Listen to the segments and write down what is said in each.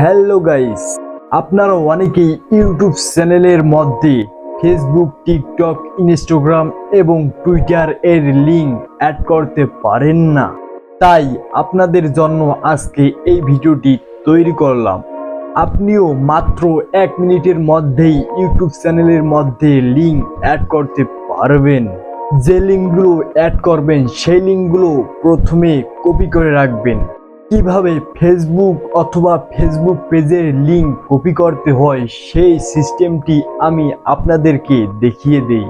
Hello guys, আপনারা অনেকেই YouTube চ্যানেলের মধ্যে ফেসবুক টিকটক ইনস্টাগ্রাম এবং টুইটার এর লিঙ্ক অ্যাড করতে পারেন না। তাই আপনাদের জন্য আজকে এই ভিডিওটি তৈরি করলাম। আপনিও মাত্র এক মিনিটের মধ্যেই ইউটিউব চ্যানেলের মধ্যে লিঙ্ক অ্যাড করতে পারবেন। যে লিঙ্কগুলো অ্যাড করবেন, সেই লিঙ্কগুলো প্রথমে কপি করে রাখবেন। কীভাবে ফেসবুক অথবা ফেসবুক পেজের লিংক কপি করতে হয় সেই সিস্টেমটি আমি আপনাদেরকে দেখিয়ে দেই।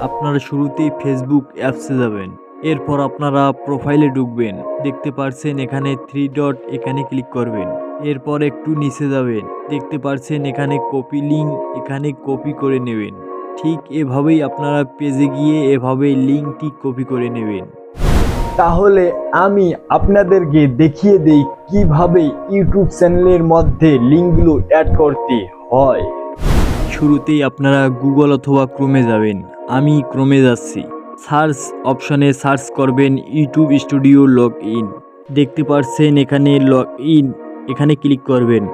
আপনারা শুরুতেই ফেসবুক অ্যাপসে যাবেন। এরপর আপনারা প্রোফাইলে ঢুকবেন। দেখতে পারছেন এখানে থ্রি ডট এখানে ক্লিক করবেন। এরপর একটু নিচে যাবেন। দেখতে পারছেন এখানে কপি লিঙ্ক এখানে কপি করে নেবেন। ঠিক এভাবেই আপনারা পেজে গিয়ে এভাবেই লিঙ্কটি কপি করে নেবেন। তাহলে আমি আপনাদেরকে দেখিয়ে দেই কীভাবে ইউটিউব চ্যানেলের মধ্যে লিঙ্কগুলো অ্যাড করতে হয়। শুরুতেই আপনারা গুগল অথবা ক্রোমে যাবেন। আমি ক্রোমে যাচ্ছি। সার্চ অপশনে সার্চ করবেন ইউটিউব স্টুডিও লগ ইন দেখতে পারছেন এখানে লগ ইন এখানে ক্লিক করবেন।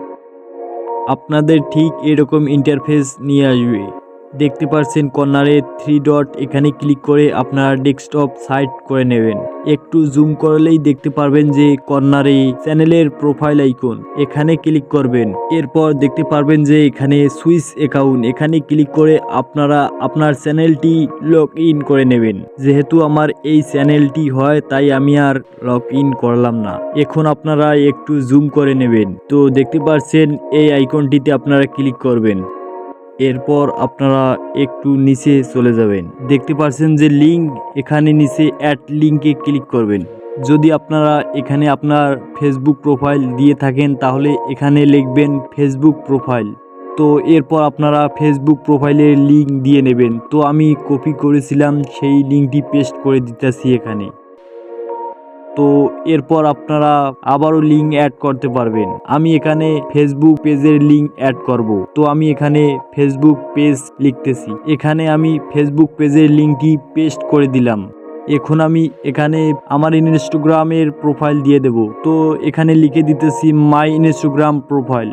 আপনাদের ঠিক এরকম ইন্টারফেস নিয়ে আসবে। দেখতে পারছেন কর্নারে থ্রি ডট এখানে ক্লিক করে আপনারা ডেস্কটপ সাইট করে নেবেন। একটু জুম করলেই দেখতে পারবেন যে কর্নারে চ্যানেলের প্রোফাইল আইকন এখানে ক্লিক করবেন। এরপর দেখতে পারবেন যে এখানে সুইচ অ্যাকাউন্ট এখানে ক্লিক করে আপনারা আপনার চ্যানেলটি লগ ইন করে নেবেন। যেহেতু আমার এই চ্যানেলটি হয়, তাই আমি আর লগ ইন করলাম না। এখন আপনারা একটু জুম করে নেবেন। তো দেখতে পাচ্ছেন এই আইকনটিতে আপনারা ক্লিক করবেন। এরপর আপনারা একটু নিচে চলে যাবেন। দেখতে পাচ্ছেন যে লিঙ্ক এখানে নিচে অ্যাড লিঙ্কে ক্লিক করবেন। যদি আপনারা এখানে আপনার ফেসবুক প্রোফাইল দিয়ে থাকেন, তাহলে এখানে লিখবেন ফেসবুক প্রোফাইল তো এরপর আপনারা ফেসবুক প্রোফাইলের লিঙ্ক দিয়ে নেবেন। তো আমি কপি করেছিলাম, সেই লিঙ্কটি পেস্ট করে দিতেছি এখানে। তো এরপর আপনারা আবারও লিঙ্ক অ্যাড করতে পারবেন। আমি এখানে ফেসবুক পেজের লিঙ্ক অ্যাড করব। তো আমি এখানে ফেসবুক পেজ লিখতেছি। এখানে আমি ফেসবুক পেজের লিঙ্কটি পেস্ট করে দিলাম। এখন আমি এখানে আমার ইনস্টাগ্রামের প্রোফাইল দিয়ে দেব। তো এখানে লিখে দিতেছি my Instagram profile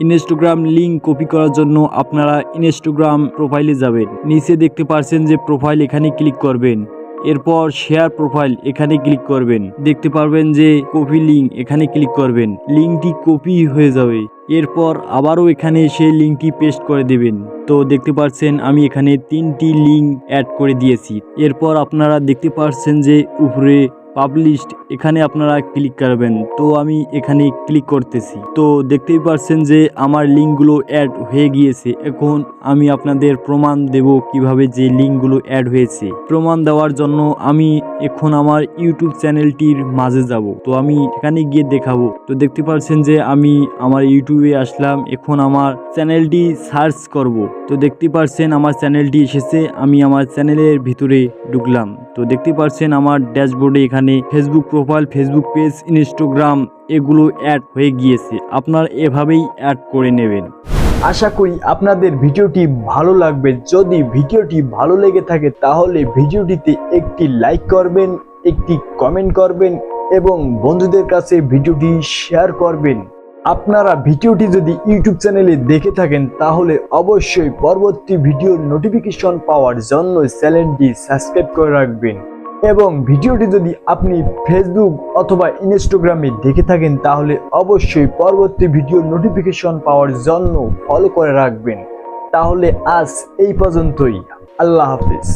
Instagram link copy করার জন্য আপনারা ইনস্টাগ্রাম প্রোফাইলে যাবেন। নিচে দেখতে পারছেন যে প্রোফাইল এখানে ক্লিক করবেন। এরপর শেয়ার প্রোফাইল এখানে ক্লিক করবেন। দেখতে পারবেন যে কপি লিঙ্ক এখানে ক্লিক করবেন। লিঙ্কটি কপি হয়ে যাবে। এরপর আবারও এখানে সেই লিঙ্কটি পেস্ট করে দেবেন। তো দেখতে পাচ্ছেন আমি এখানে তিনটি লিঙ্ক অ্যাড করে দিয়েছি। এরপর আপনারা দেখতে পাচ্ছেন যে উপরে পাবলিশড এখানে আপনারা ক্লিক করবেন। তো আমি এখানে ক্লিক করতেছি। তো দেখতেই পারছেন যে আমার লিঙ্কগুলো অ্যাড হয়ে গিয়েছে। এখন আমি আপনাদের প্রমাণ দেব কীভাবে যে লিঙ্কগুলো অ্যাড হয়েছে। প্রমাণ দেওয়ার জন্য আমি এখন আমার ইউটিউব চ্যানেলটির মাঝে যাব। তো আমি এখানে গিয়ে দেখাবো। তো দেখতে পাচ্ছেন যে আমি আমার ইউটিউবে আসলাম। এখন আমার চ্যানেলটি সার্চ করব। তো দেখতে পাচ্ছেন আমার চ্যানেলটি এসেছে। আমি আমার চ্যানেলের ভিতরে ঢুকলাম। তো দেখতে পাচ্ছেন আমার ড্যাশবোর্ডে এখানে Facebook profile Facebook page Instagram এগুলো অ্যাড হয়ে গিয়েছে। আপনার এভাবেই অ্যাড করে নেবেন। আশা করি আপনাদের ভিডিওটি ভালো লাগবে। যদি ভিডিওটি ভালো লেগে থাকে তাহলে ভিডিওটিতে একটি লাইক করবেন, একটি কমেন্ট করবেন এবং বন্ধুদের কাছে ভিডিওটি শেয়ার করবেন। আপনারা ভিডিওটি যদি ইউটিউব চ্যানেলে দেখে থাকেন, তাহলে অবশ্যই পরবর্তী ভিডিওর নোটিফিকেশন পাওয়ার জন্য চ্যানেলটি সাবস্ক্রাইব করে রাখবেন। এবং ভিডিওটি যদি আপনি ফেসবুক অথবা ইনস্টাগ্রামে দেখে থাকেন, তাহলে অবশ্যই পরবর্তী ভিডিওর নোটিফিকেশন পাওয়ার জন্য ফলো করে রাখবেন। তাহলে আজ এই পর্যন্তই। আল্লাহ হাফিজ।